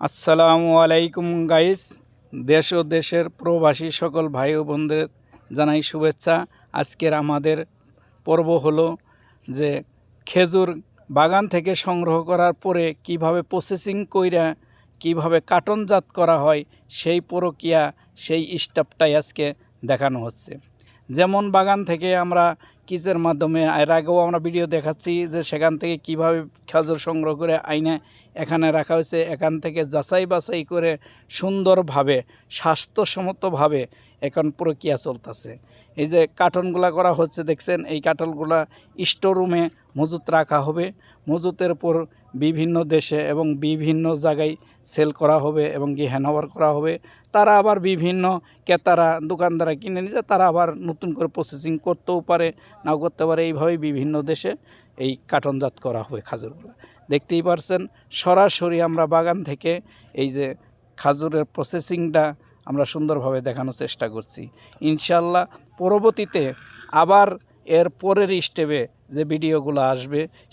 আসসালামু আলাইকুম গাইস। দেশ ও দেশের প্রবাসী সকল ভাই ও বোনদের জানাই শুভেচ্ছা। আজকের আমাদের পর্ব হলো যে খেজুর বাগান থেকে সংগ্রহ করার পরে কীভাবে প্রসেসিং কইরা কীভাবে কার্টনজাত করা হয়, সেই প্রক্রিয়া, সেই স্টাফটাই আজকে দেখানো হচ্ছে। যেমন বাগান থেকে আমরা কিসের মাধ্যমে? এর আগেও আমরা ভিডিও দেখাচ্ছি যে সেখান থেকে কীভাবে খেজুর সংগ্রহ করে আইনে এখানে রাখা হয়েছে। এখান থেকে যাচাই বাছাই করে সুন্দরভাবে, স্বাস্থ্যসম্মতভাবে এখন প্রক্রিয়া চলতেছে। এই যে কার্টনগুলা করা হচ্ছে, দেখছেন? এই কার্টনগুলা স্টোররুমে মজুত রাখা হবে। মজুতের পর বিভিন্ন দেশে এবং বিভিন্ন জায়গায় সেল করা হবে এবং কি হ্যান্ডওভার করা হবে। তারা আবার বিভিন্ন ক্রেতারা দোকানদারা কিনে নিয়ে তারা আবার নতুন করে প্রসেসিং করতেও পারে, নাও করতে পারে। এইভাবেই বিভিন্ন দেশে এই কার্টনজাত করা হবে খাজুরগুলো। দেখতেই পারছেন, সরাসরি আমরা বাগান থেকে এই যে খাজুরের প্রসেসিংটা আমরা সুন্দরভাবে দেখানোর চেষ্টা করছি। ইনশাল্লাহ পরবর্তীতে আবার এর পরের স্টেপে যে ভিডিওগুলো আসবে